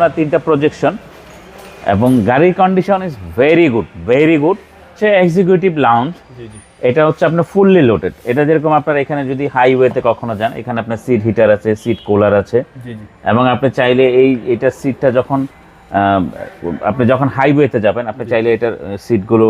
আপনার তিনটা প্রজেকশন এবং গাড়ির condition is very good very good say executive lounge এটা হচ্ছে আপনার ফুললি লোডেড এটা যেরকম আপনার এখানে যদি হাইওয়েতে কখনো যান এখানে আপনার সিট হিটার আছে সিট কুলার আছে। এবং আপনি চাইলে এই এটা সিটটা যখন আপনি যখন হাইওয়েতে যাবেন আপনি চাইলে এটার সিটগুলো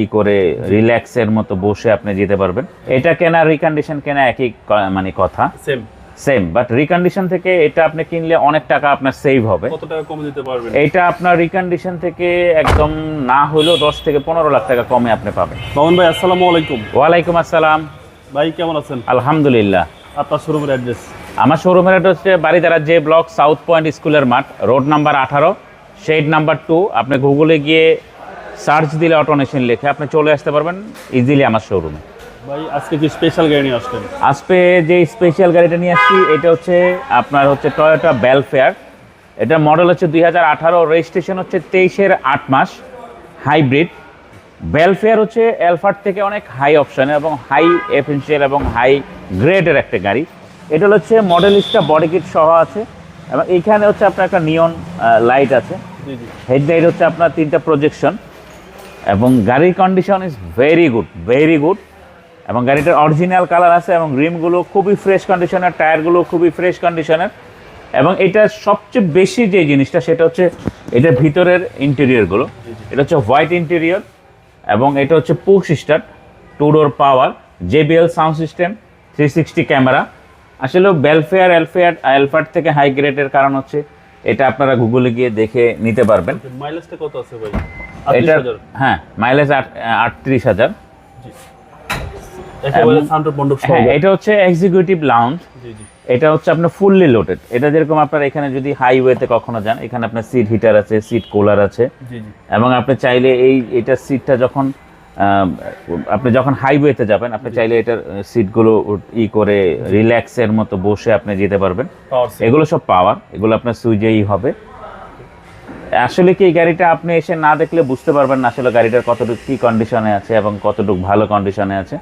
ই করে রিল্যাক্সের মতো বসে আপনি যেতে পারবেন। এটা কেনা রিকন্ডিশন কেনা একই মানে কথা। সেম সেম বাট রিকন্ডিশন থেকে এটা আপনি কিনলে অনেক টাকা আপনার সেভ হবে। কত টাকা কমে দিতে পারবেন? এটা আপনার রিকন্ডিশন থেকে একদম না হলেও দশ থেকে পনেরো লাখ টাকা কমে আপনি পাবেন। মামুন ভাই আসসালামু আলাইকুম। ওয়ালাইকুম আসসালাম। ভাই কেমন আছেন? আলহামদুলিল্লাহ। আপনার শোরুমের অ্যাড্রেস আমার শোরুমের এটা হচ্ছে বাড়িদারা যে ব্লক সাউথ পয়েন্ট স্কুলের মাঠ রোড নাম্বার আঠারো শেড নাম্বার টু আপনি গুগলে গিয়ে সার্চ দিলে অটোনেশন লিখে আপনি চলে আসতে পারবেন ইজিলি আমার শোরুমে ভাই আজকে কি স্পেশাল গাড়ি নিয়ে আসলেন? আজকে যে স্পেশাল গাড়িটা নিয়ে আসছি এটা হচ্ছে আপনার হচ্ছে টয়োটা বেলফেয়ার এটা মডেল হচ্ছে দুই হাজার আঠারো রেজিস্ট্রেশন হচ্ছে তেইশের আট মাস হাইব্রিড বেলফেয়ার হচ্ছে অ্যালফার থেকে অনেক হাই অপশন এবং হাই এফেন্সিয়াল এবং হাই গ্রেডের একটা গাড়ি। এটা হচ্ছে মডেলিস্টটা বডি কিট সহ আছে এবং এইখানে হচ্ছে আপনার একটা নিয়ন লাইট আছে। হেডলাইট হচ্ছে আপনার তিনটা প্রজেকশন এবং গাড়ির condition is very good very good এবং গাড়িটার অরিজিনাল কালার আছে এবং রিমগুলো খুবই ফ্রেশ কন্ডিশনের টায়ারগুলো খুবই ফ্রেশ কন্ডিশনের এবং এটা সবচেয়ে বেশি যে জিনিসটা সেটা হচ্ছে এটার ভিতরের ইন্টেরিয়রগুলো এটা হচ্ছে হোয়াইট ইন্টেরিয়র এবং এটা হচ্ছে push start two door power JBL sound system three sixty camera আসলে বেলফেয়ার এলফেয়ার এলফার থেকে হাই গ্রেডের কারণ হচ্ছে এটা আপনারা গুগলে গিয়ে দেখে নিতে পারবেন। মাইলেজটা কত আছে ভাই? এটা হ্যাঁ মাইলেজ আট আটত্রিশ হাজার জি একেবারে এবং- সান্টার মণ্ডপ সহ হ্যাঁ এটা হচ্ছে এক্সিকিউটিভ লাউঞ্জ এটা হচ্ছে আপনার ফুললি লোডেড এটা যেরকম আপনার এখানে যদি হাইওয়েতে কখনো যান এখানে আপনার সিট হিটার আছে সিট কুলার আছে। এবং আপনি চাইলে এই এটার সিটটা যখন আপনি যখন হাইওয়েতে যাবেন আপনি চাইলে এটার সিটগুলো ই করে রিল্যাক্সের মতো বসে আপনি যেতে পারবেন। এগুলো সব পাওয়ার এগুলো আপনার সুইজেই হবে। আসলে কি এই গাড়িটা আপনি এসে না দেখলে বুঝতে পারবেন না আসলে গাড়িটার কতটুকু কি কন্ডিশনে আছে এবং কতটুকু ভালো কন্ডিশনে আছে।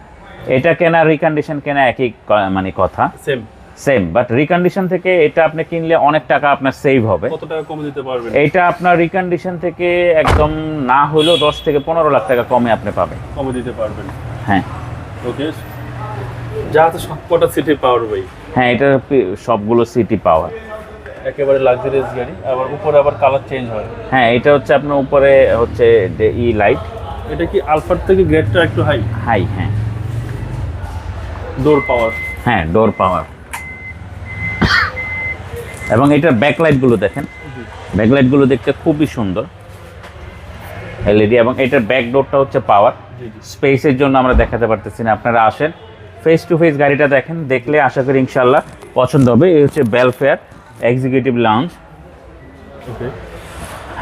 এটা কেনা রিকন্ডিশন কেনা একই মানে কথা। সেম সেম বাট রিকন্ডিশন থেকে এটা আপনি কিনলে অনেক টাকা আপনার সেভ হবে। কত টাকা কমে দিতে পারবেন? এটা আপনার রিকন্ডিশন থেকে একদম না হলেও দশ থেকে পনেরো লাখ টাকা কমে আপনি পাবেন। কমে দিতে পারবেন। হ্যাঁ। ওকে যা আছে সব কটা সিটি পাওয়ার ভাই। হ্যাঁ এটা সবগুলো সিটি পাওয়ার একেবারে লাক্সারিয়াস গাড়ি আবার উপরে আবার কালার চেঞ্জ হয়। হ্যাঁ এটা হচ্ছে আপনার উপরে হচ্ছে ই লাইট এটা কি আলফার থেকে গ্রেডটা একটু হাই হাই হ্যাঁ। ডোর পাওয়ার হ্যাঁ ডোর পাওয়ার এবং এটার ব্যাকলাইটগুলো দেখেন। ব্যাকলাইটগুলো দেখতে খুবই সুন্দর। এলইডি এবং এটার ব্যাক ডোরটা হচ্ছে পাওয়ার স্পেসের জন্য আমরা দেখাতে পারতেছি না আপনারা আসেন। ফেস টু ফেস গাড়িটা দেখেন দেখলে আশা করি ইনশাল্লাহ পছন্দ হবে। এই হচ্ছে বেলফেয়ার এক্সিকিউটিভ লাউঞ্জ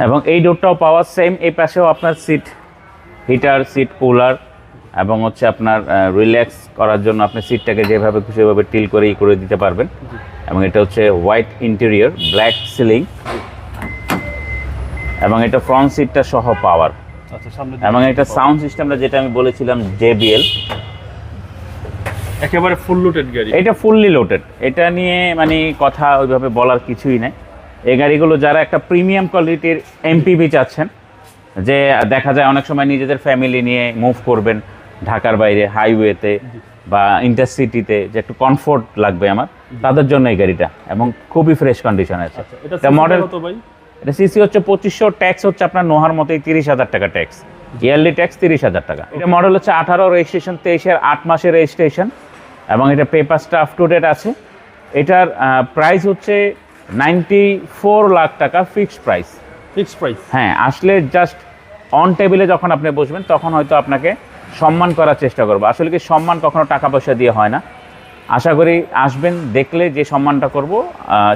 এবং এই ডোরটাও পাওয়ার সেম এই পাশেও আপনার সিট হিটার সিট কুলার এবং হচ্ছে আপনার রিল্যাক্স করার জন্য আপনি সিটটাকে যেভাবে খুশি সেভাবে টিল করে ই করে দিতে পারবেন। এবং এটা হচ্ছে হোয়াইট ইন্টেরিয়র ব্ল্যাক সিলিং এবং এটা ফ্রন্ট সিটটা সহ পাওয়ার আচ্ছা এবং এটা সাউন্ড সিস্টেমটা যেটা আমি বলেছিলাম জেবিএল একেবারে ফুল লুটেড গাড়ি। এটা ফুললি লোডেড এটা নিয়ে মানে কথা ওইভাবে বলার কিছুই নেই। এই গাড়িগুলো যারা একটা প্রিমিয়াম কোয়ালিটির এমপিভি চাচ্ছেন যে দেখা যায় অনেক সময় নিজেদের ফ্যামিলি নিয়ে মুভ করবেন ঢাকার বাইরে হাইওয়েতে বা ইন্টারসিটিতে যে একটু কমফোর্ট লাগবে আমার তাদের জন্য এই গাড়িটা এবং খুবই ফ্রেশ কন্ডিশনে আছে। এটা এটা মডেল এটা সিসি হচ্ছে পঁচিশশো ট্যাক্স হচ্ছে আপনার নোহার মতোই তিরিশ হাজার টাকা ট্যাক্স ইয়ারলি ট্যাক্স তিরিশ হাজার টাকা। এটা মডেল হচ্ছে আঠারো রেজিস্ট্রেশন তেইশের আট মাসের রেজিস্ট্রেশন এবং এটা পেপারসটা আপ টু ডেট আছে। এটার প্রাইস হচ্ছে নাইনটি ফোর লাখ টাকা ফিক্সড প্রাইস ফিক্সড প্রাইস হ্যাঁ আসলে জাস্ট অন টেবিলে যখন আপনি বসবেন তখন হয়তো আপনাকে সম্মান করার চেষ্টা করব। আসলে কি সম্মান কখনো টাকা পয়সা দিয়ে হয় না। আশা করি আসবেন দেখলে যে সম্মানটা করব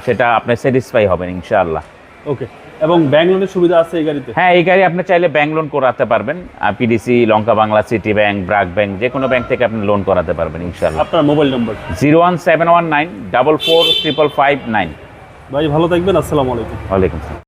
সেটা আপনি স্যাটিসফাই হবেন ইনশাআল্লাহ। ওকে এবং ব্যাংক লোনের সুবিধা আছে এই গাড়িতে? হ্যাঁ এই গাড়ি আপনি চাইলে ব্যাংক লোন করাতে পারবেন PDC Lanka Bangla City Bank BRAC bank যে কোনো ব্যাংক থেকে আপনি লোন করাতে পারবেন ইনশাআল্লাহ। আপনার mobile number zero one seven one nine double four triple five nine. ভাই ভালো থাকবেন আসসালামু আলাইকুম। ওয়ালাইকুম আসসালাম।